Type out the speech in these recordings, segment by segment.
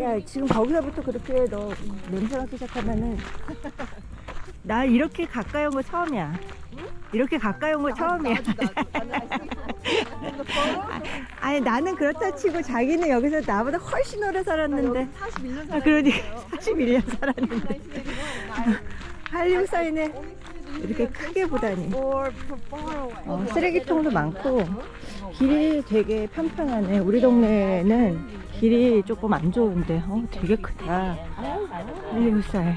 야 지금 거기서부터 그렇게 너 냄새 맡기 시작하면은 나 이렇게 가까이 온 거 처음이야. 이렇게 가까이 온 거 처음이야. 아니 나는 그렇다 치고 자기는 여기서 나보다 훨씬 오래 살았는데. 41년 아, 그러니 41년 살았는데. 한류사이는 이렇게 크게 보다니. 어, 쓰레기통도 많고 길이 되게 편편하네. 우리 동네는 길이 조금 안 좋은데 어, 되게 크다. 한류사이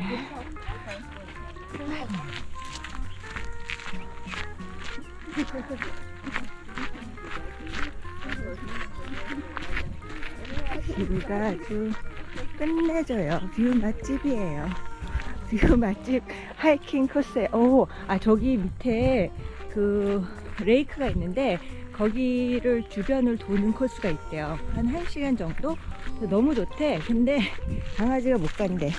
여기가 아주 끝내줘요. 뷰 맛집이에요. 뷰 맛집 하이킹 코스에, 오, 아, 저기 밑에 그 레이크가 있는데 거기를 주변을 도는 코스가 있대요. 한 1시간 정도? 너무 좋대. 근데 강아지가 못 간대.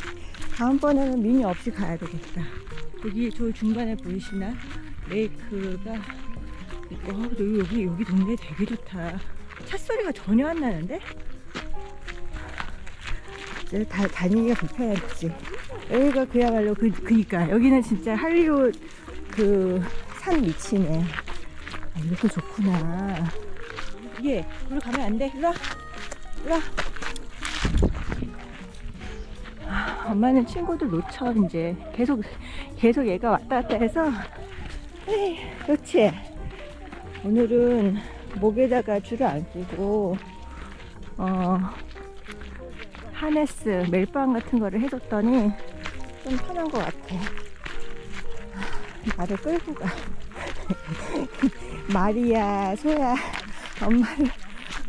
다음번에는 미니 없이 가야 되겠다. 여기 저 중간에 보이시나? 레이크가 있고, 어, 여기, 여기, 여기 동네 되게 좋다. 차 소리가 전혀 안 나는데? 이제 다, 다니기가 불편했지. 여기가 그야말로 그, 그니까. 여기는 진짜 할리우드 그 산 밑이네. 아, 이렇게 좋구나. 예, 거기 가면 안 돼. 일로 와. 일로 와. 아, 엄마는 친구들 놓쳐, 이제. 계속, 계속 얘가 왔다 갔다 해서. 에이, 그렇지. 오늘은 목에다가 줄을 안 끼고, 어, 하네스, 멜빵 같은 거를 해줬더니 좀 편한 것 같아. 나를 끌고 가. 말이야, 소야, 엄마를,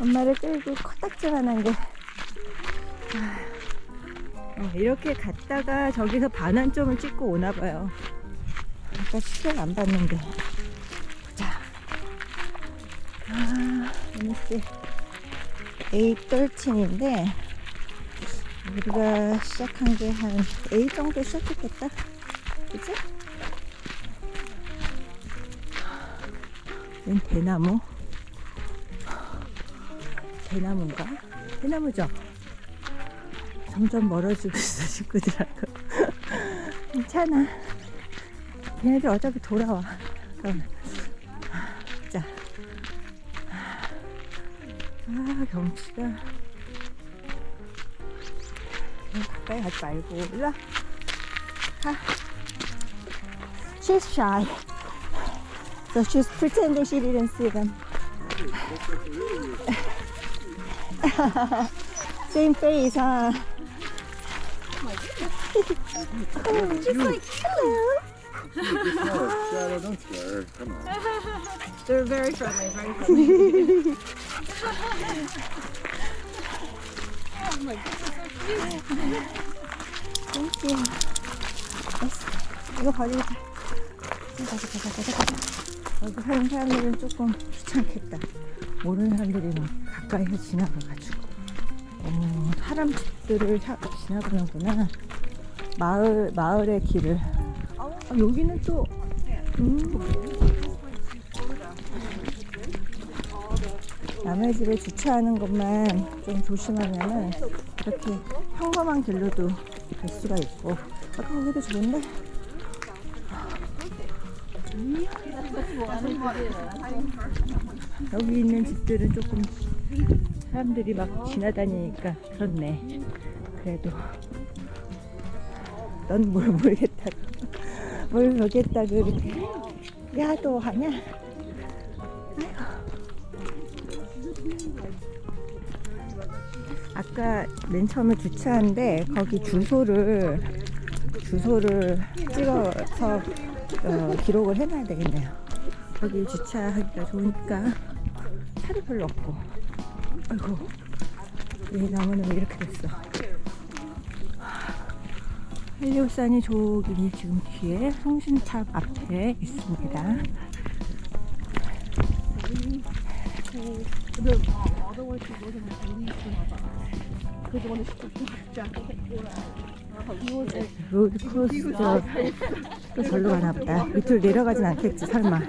엄마를 끌고 코딱지만한 게. 아, 어, 이렇게 갔다가 저기서 반환점을 찍고 오나 봐요. 아까 시계를 안 봤는데. 보자. 아, see. 813인데, 우리가 시작한 게한8 정도 시작했겠다. 그치? 웬 대나무? 대나무인가? 대나무죠? 점점 멀어지고 있어, 친구들하고. 괜찮아. 걔네들 어차피 돌아와. 그럼. 자. 아, 경치가. 가까이 가지 말고 일로 와. 가. She's shy. So she's pretending she didn't see them. Same face, huh? oh, she's like, hello. Shadow, don't her. Come on. They're very friendly, very friendly. You. 됐어. 이거 버리자. 가자, 가자, 가자, 가자. 여기 사는 사람들은 조금 귀찮겠다. 모르는 사람들이 막 가까이서 지나가가지고. 어, 사람 집들을 차- 지나가는구나. 마을, 마을의 길을. 아, 여기는 또, 음. 남의 집에 주차하는 것만 좀 조심하면은 이렇게 평범한 길로도 갈 수가 있고. 아까 거기도 좋은데? 여기 있는 집들은 조금 사람들이 막 지나다니니까 그렇네. 그래도 넌 뭘 모르겠다고 뭘 모르겠다고 이렇게 야도하냐 아까 맨 처음에 주차한데 거기 주소를 주소를 찍어서 어, 기록을 해놔야 되겠네요. 거기 주차하기가 좋으니까 차도 별로 없고. 아이고 이 나무는 왜 이렇게 됐어? 헬리오산이 저기 지금 뒤에 성신탑 앞에 있습니다. 로드 크로스 또 절로 가나 보다. 밑으로 내려가진 않겠지 설마.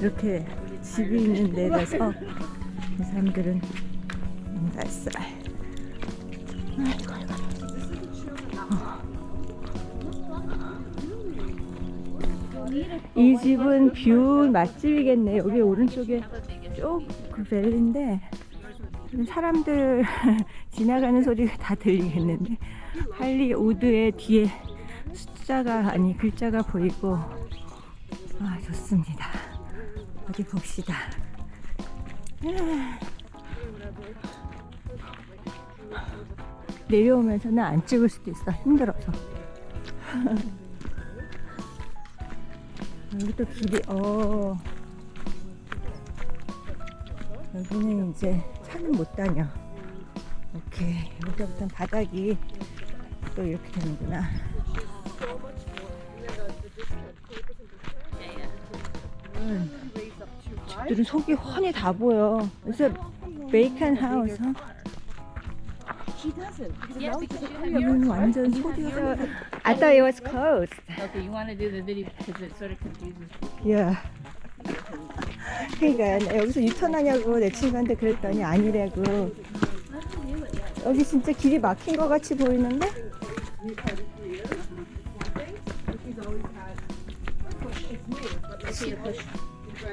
이렇게 집이 있는 데라서 이 사람들은 쌀쌀. 아이고. 이 집은 뷰 맛집이겠네. 여기 오른쪽에 쭉그 밸리인데 사람들 지나가는 소리가 다 들리겠는데 할리 우드의 뒤에 숫자가 아니 글자가 보이고 아 좋습니다. 어디 봅시다. 아. 내려오면서는 안 찍을 수도 있어 힘들어서. 여기 또 길이 어 여기는 이제 차는 못 다녀. 오케이 여기서부터는 바닥이 또 이렇게 되는구나. 음, 집들은 속이 훤히 다 보여. 그래서 베이컨 하우스. 어? she doesn't. Because Yeah, now you have like, your 여기는 완전 소리가. I thought it was closed. Okay, you want to do the video because it sort of confuses. 야. 그러니까 나 여기서 유턴하냐고 내 친구한테 그랬더니 아니라고. 여기 진짜 길이 막힌 것 같이 보이는데?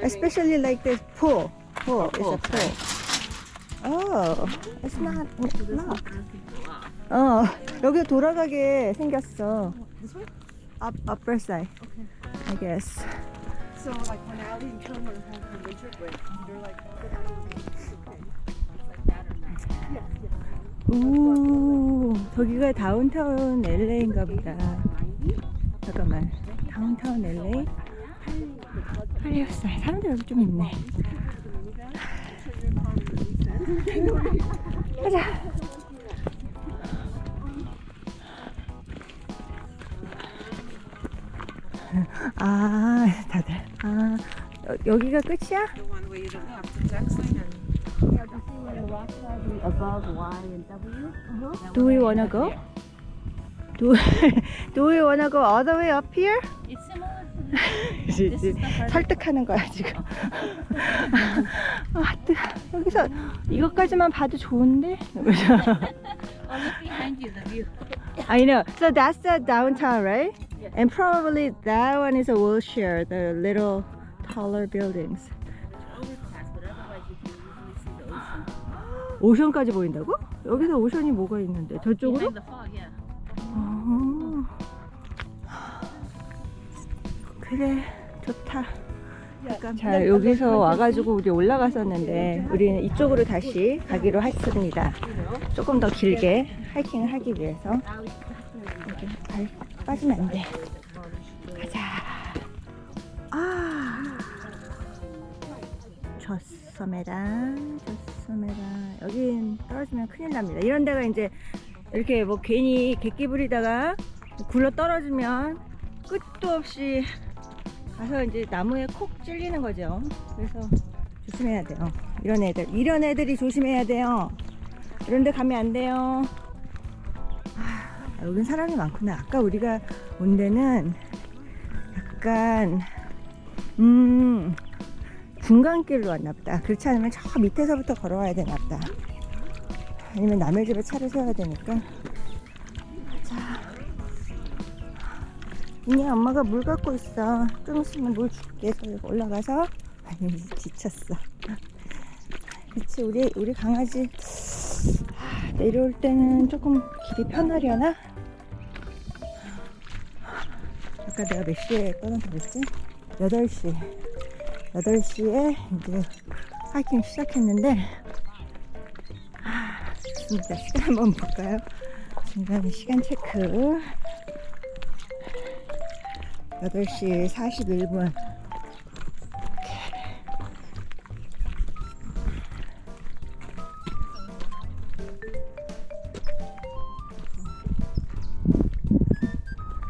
Especially like this pool. Pool is a pool. Oh, it's not locked. 어, 여기 돌아가게 생겼어. Up, upper side. I guess. so like when Allie and Kim were home from winter break, they're like, 오, 저기가 다운타운 LA인가 보다. 잠깐만. 다운타운 LA? 할리우드 사람들 여기 좀 있네. 가자. 아, 다들. 아, 여, 여기가 끝이야? we wanna go all the way up here? It's similar to this. Hard 설득하는 거야 지금. 아, 뜨, 여기서 이것까지만 봐도 좋은데. Oh. I know. So that's the downtown, right? And probably that one is a Wilshire, the little taller buildings. 오션까지 보인다고? 여기서 오션이 뭐가 있는데? 저쪽으로? 아. 그래 좋다. 자 여기서 와가지고 우리 올라갔었는데 우리는 이쪽으로 다시 가기로 했습니다. 조금 더 길게 하이킹을 하기 위해서 여기 발 빠지면 안 돼. 가자. 아 좋습니다. 좋습니다. 여긴 떨어지면 큰일 납니다. 이런 데가 이제 이렇게 뭐 괜히 객기 부리다가 굴러 떨어지면 끝도 없이 가서 이제 나무에 콕 찔리는 거죠. 그래서 조심해야 돼요. 이런 애들, 이런 애들이 조심해야 돼요. 이런 데 가면 안 돼요. 아, 여긴 사람이 많구나. 아까 우리가 온 데는 약간, 음, 중간길로 왔나 보다. 그렇지 않으면 저 밑에서부터 걸어와야 되나 보다. 아니면 남의 집에 차를 세워야 되니까. 이니 엄마가 물 갖고 있어. 좀 있으면 물 줄게. 여기 올라가서. 아니, 지쳤어. 그치, 우리, 우리 강아지. 하, 내려올 때는 조금 길이 편하려나? 아까 내가 몇 시에 떠난다 그랬지? 8시. 8시에 이제 하이킹 시작했는데, 좋습니다. 시간 한번 볼까요? 중간에 시간 체크. 8시 41분.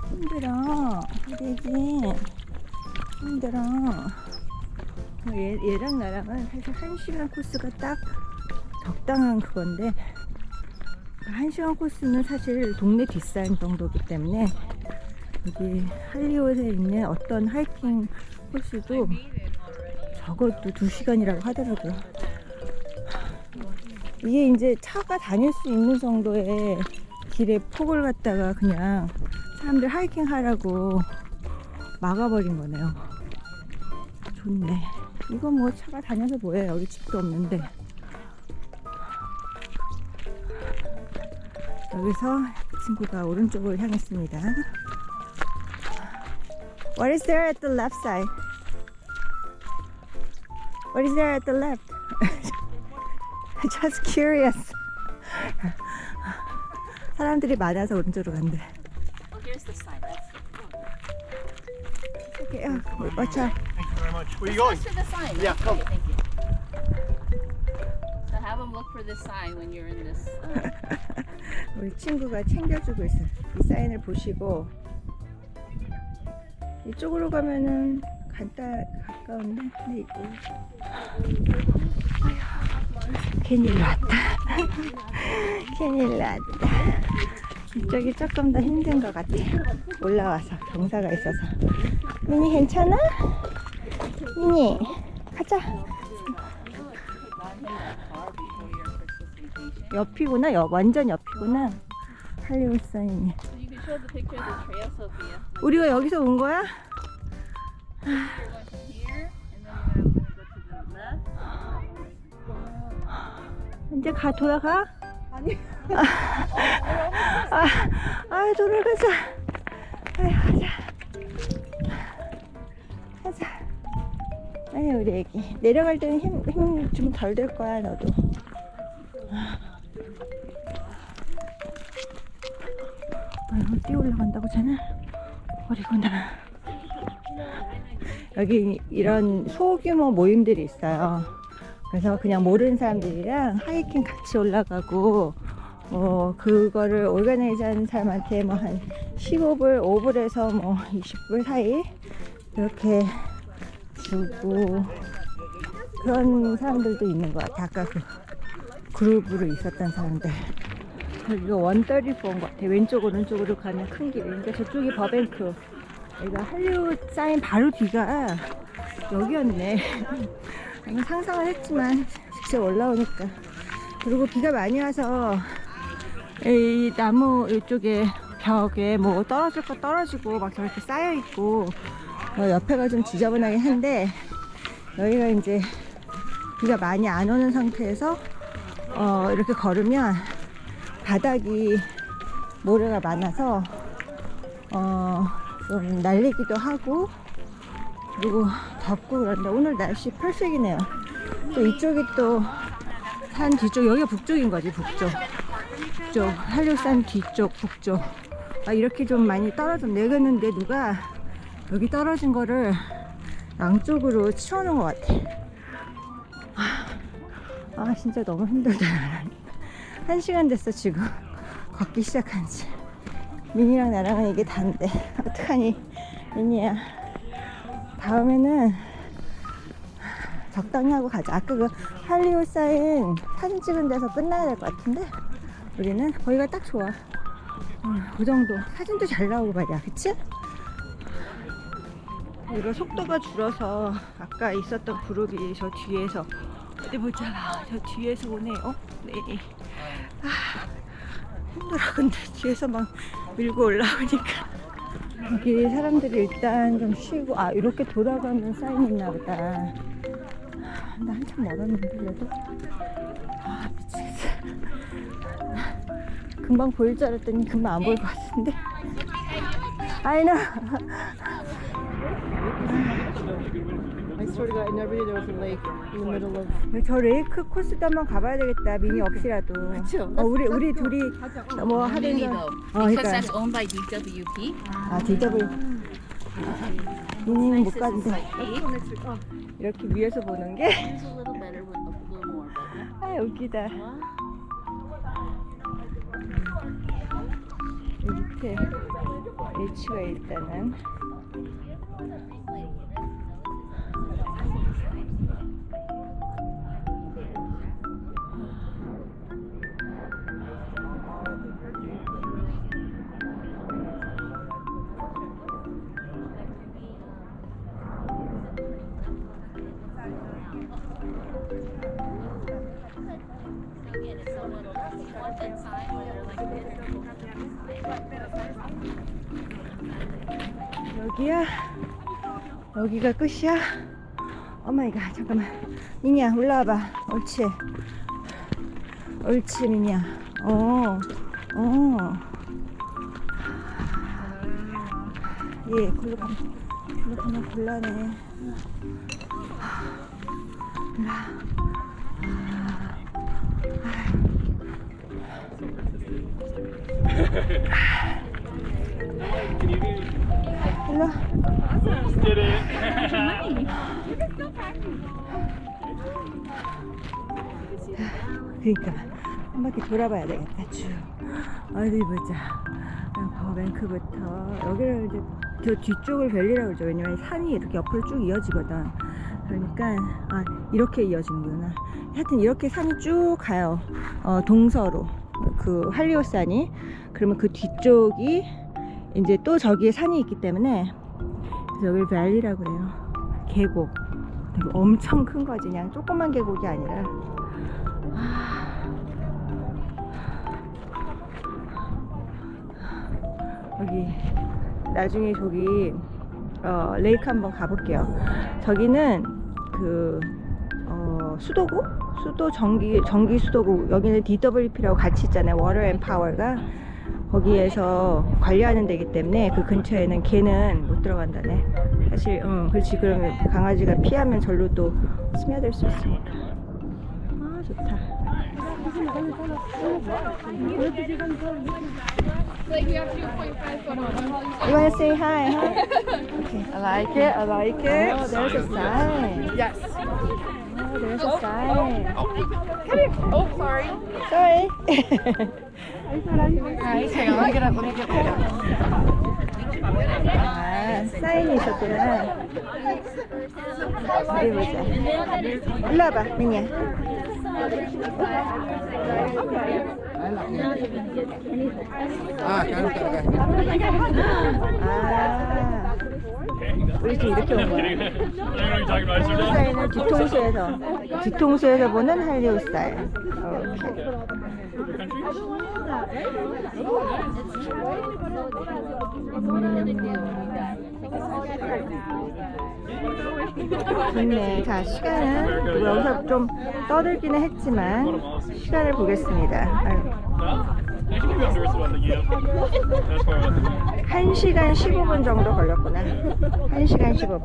힘들어. 힘들지. 친구들랑 얘, 얘랑 나랑은 사실 한 시간 코스가 딱 적당한 그건데 한 시간 코스는 사실 동네 뒷산 정도기 때문에 여기 할리우드에 있는 어떤 하이킹 코스도 적어도 두 시간이라고 하더라고요. 이게 이제 차가 다닐 수 있는 정도의 길에 폭을 갖다가 그냥 사람들 하이킹 하라고 막아버린 거네요. 좋네. 이거 뭐 차가 다녀서 뭐해. 여기 집도 없는데. 여기서 그 친구가 오른쪽으로 향했습니다. What is there at the left side? What is there at the left? Just curious. 사람들이 많아서 오른쪽으로 간대. Well, here's the sign. That's Okay, oh, watch out. Thank you very much. Where are you Let's going? go to the sign. Yeah, Okay, come. Thank you. So have them look for this sign when you're in this. Uh, 우리 친구가 챙겨주고 있어요. 이 사인을 보시고 이쪽으로 가면은 간단 가까운데 근데 이- 아휴, 큰일 났다. 큰일 났다. 이쪽이 조금 더 힘든 것 같아. 올라와서 경사가 있어서. 미니 괜찮아? 미니 가자. 옆이구나. 옆 완전 옆이구나. 할리우드 사인이. so you can show the picture of the trail, Sophia. 우리가 여기서 온 거야? You're going from here, and then you're gonna go to the left. 이제 가 돌아가? 아니. 아, 아 돌아가자. 아유, 가자. 가자. 아유 우리 애기 내려갈 때는 힘 힘 좀 덜 될 거야 너도. 아유 뛰어 올라간다고 쟤는 어리구나. 여기 이런 소규모 모임들이 있어요. 그래서 그냥 모르는 사람들이랑 하이킹 같이 올라가고 어 그거를 오르가나이즈 하는 사람한테 뭐 한 15불, 5불에서 뭐 20불 사이 이렇게 주고 그런 사람들도 있는 것 같아. 아까 그 그룹으로 있었던 사람들. 여기가 원더리포인 것 같아. 왼쪽 오른쪽으로 가는 큰 길. 그러니까 저쪽이 버뱅크. 여기가 할리우드 사인 바로 뒤가 여기였네. 상상을 했지만 직접 올라오니까. 그리고 비가 많이 와서 이 나무 이쪽에 벽에 뭐 떨어질 거 떨어지고 막 저렇게 쌓여 있고 어, 옆에가 좀 지저분하긴 한데 여기가 이제 비가 많이 안 오는 상태에서 어, 이렇게 걸으면 바닥이 모래가 많아서 어, 좀 날리기도 하고 그리고 덥고 그런데 오늘 날씨 perfec이네요. 또 이쪽이 또 산 뒤쪽 여기가 북쪽인 거지 북쪽. 북쪽 한류산 뒤쪽 북쪽. 아 이렇게 좀 많이 떨어졌네 그랬는데 누가 여기 떨어진 거를 양쪽으로 치워놓은 것 같아. 아, 아 진짜 너무 힘들다 한 시간 됐어 지금 걷기 시작한 지 민이랑 나랑은 이게 단데 어떡하니 민이야 다음에는 적당히 하고 가자. 아까 그 할리우드 사인 사진 찍은 데서 끝나야 될 것 같은데 우리는 거기가 딱 좋아. 음, 그 정도. 사진도 잘 나오고 말이야. 그치? 이거 속도가 줄어서 아까 있었던 그룹이 저 뒤에서 어디 보자. 저 뒤에서 오네요. 네. 아, 힘들어. 근데 뒤에서 막 밀고 올라오니까. 여기 사람들이 일단 좀 쉬고, 아, 이렇게 돌아가면 사인 있나 보다. 나 한참 멀었는데 그래도 아 미치겠어 금방 보일 줄 알았더니 금방 안 보일 것 같은데 I never knew there was a lake in the middle of. 저 레이크 코스도 한번 가봐야 되겠다 미니 없이라도 그쵸. 어, 우리 우리 둘이 뭐 Mini 하든가 though, 어 because 그러니까 that's owned by DWP. 아 DW 미니는 못 This is 가는데 eight. 이렇게 위에서 보는 게 It's a little better with a little more, but yeah. 아 웃기다 이 밑에 H가 일단은 여기야? 여기가 끝이야? 어마이갓 잠깐만 니니야 올라와봐 옳지 옳지 니니야 어, 어. 예, 글로 가면, 글로 가면 곤란해. 아, 일로 와. 그러니까 한 바퀴 돌아봐야 되겠다. 쭉. 어디 보자. 아, 버뱅크부터. 여기를 이제 저 뒤쪽을 벨리라고 그러죠. 왜냐면 산이 이렇게 옆으로 쭉 이어지거든. 그러니까 아 이렇게 이어지는구나. 하여튼 이렇게 산이 쭉 가요. 어, 동서로 그 할리오산이 그러면 그 뒤쪽이 이제 또 저기에 산이 있기 때문에 여기를 밸리라고 그래요. 계곡. 엄청 큰 거지. 그냥 조그만 계곡이 아니라. 여기 나중에 저기 어, 레이크 한번 가볼게요. 저기는 그 어, 수도구 수도 전기 전기 수도구 여기는 DWP라고 같이 있잖아요. Water and Power가 거기에서 관리하는 데기 때문에 그 근처에는 개는 못 들어간다네. 사실 응 그렇지 그러면 강아지가 피하면 절로 또 스며들 수 있으니까. 아 좋다. You want to say hi, huh? Okay. I like it. I like it. Oh, there's a sign. Yes. Oh, there's a sign. Oh, sorry. Sorry. 제가 let me get up. Let me get up. 아, 사인이 있었구나. 어디 보자. 일로 와봐, 미니야. Ah, kan 아, 우리 지금 이렇게 온 거야. 사인은 뒤통수에서, 뒤통수에서 보는 할리우드사인. 오케이. 좋네. 자, 시간은 뭐 여기서 좀 떠들기는 했지만 시간을 보겠습니다. 아유. 1시간 15분 정도 걸렸구나. 1시간 15분.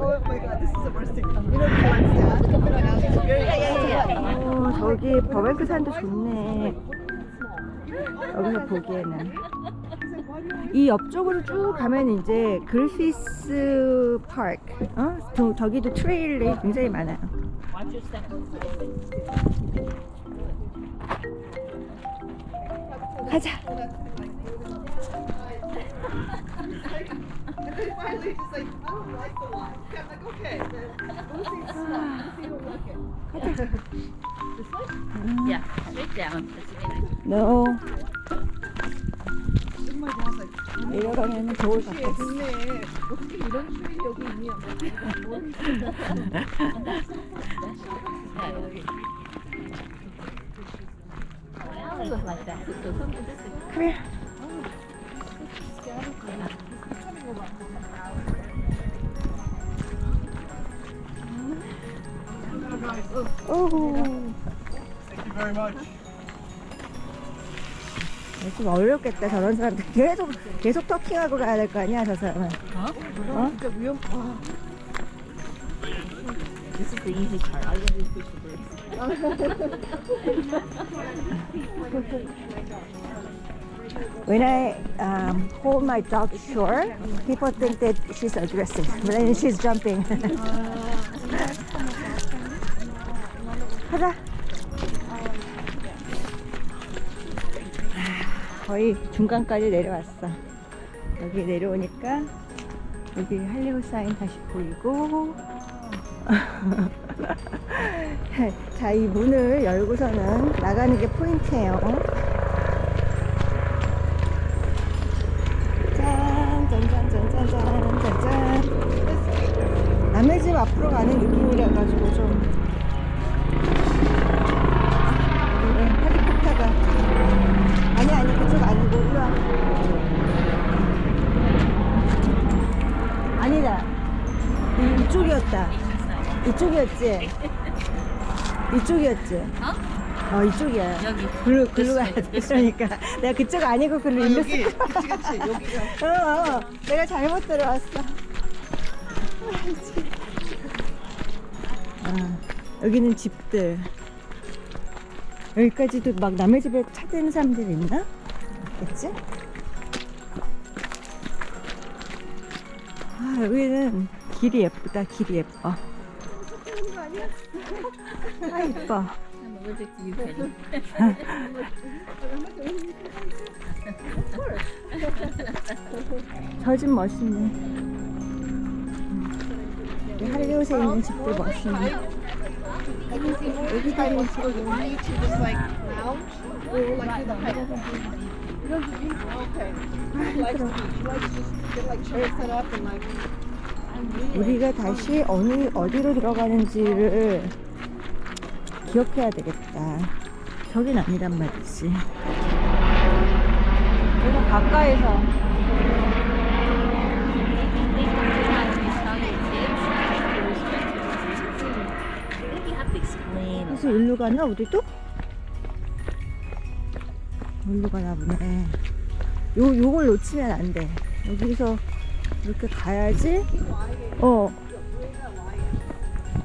오, 저기 버베크 산도 좋네. 여기서 보기에는. 이 옆쪽으로 쭉 가면 이제 글피스 파크, 어? 저, 저기도 트레일이 굉장히 많아요. Yeah, straight down. That's idea. No. 내려가면 좋을 것 같아. 좋네. 어떻게 이런 추위 여기 있니? Was like that. Come here. 오호. Thank you very much. 좀 어렵겠다 저런 사람들 계속 계속 터킹하고 가야 될 거 아니야 저 사람은 어? 진짜 위험. 와. this is the easy part. All you have to do When I um, hold my dog short, people think that she's aggressive. But then she's jumping. 가자. 거의 중간까지 내려왔어. 여기 내려오니까 여기 할리우드 사인 다시 보이고. 자, 이 문을 열고서는 나가는 게 포인트예요. 짠, 짠, 짠, 짠, 짠, 짠, 짠, 짠. 남의 집 앞으로 가는 느낌이라 가지고 좀. 네, 헬리콥터가. 아니, 아니, 그쪽 아니고, 일로 와. 아니, 이쪽이었다. 이쪽이었지? 이쪽이었지? 어? 어, 이쪽이야. 여기. 글로, 글로 가야 돼. 그러니까. 내가 그쪽 아니고 글로 일로 여기 그치 그치 여기가 어, 어, 내가 잘못 들어왔어. 아, 여기는 집들. 여기까지도 막 남의 집에 찾는 사람들이 있나? 있겠지? 아, 여기는 길이 예쁘다, 길이 예뻐. 아, Penny. 저집 멋있네. 이 할리우드에 있는 집들 멋있네. 있고 여기 to 우리가 다시 어느 어디로 들어가는지를 기억해야 되겠다. 저긴 아니란 말이지. 여기가 가까이서. 그래서 일로 가나 우리도? 일로 가나 보네. 요 요걸 놓치면 안 돼. 여기서 이렇게 가야지. 어.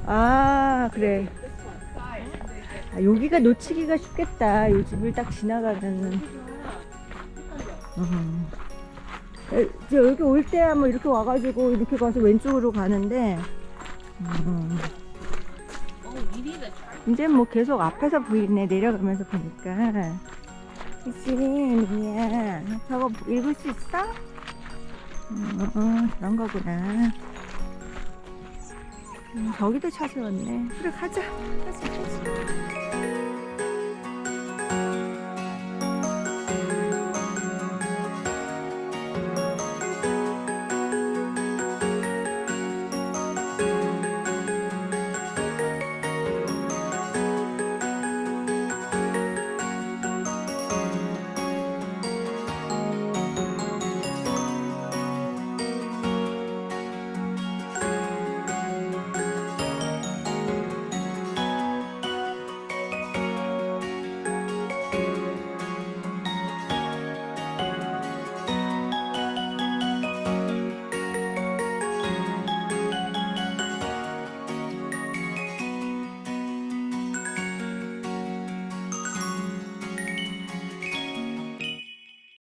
아 그래. 아, 여기가 놓치기가 쉽겠다. 요 집을 딱 지나가면은. 음. 에, 이제 여기 올 때야 뭐 이렇게 와가지고 이렇게 가서 왼쪽으로 가는데. chart. 이제 뭐 계속 앞에서 보이네 내려가면서 보니까 그치 미야 저거 읽을 수 있어? 어, 어 그런 거구나. 음, 저기도 차 세웠네. 그래 가자. 가자 가자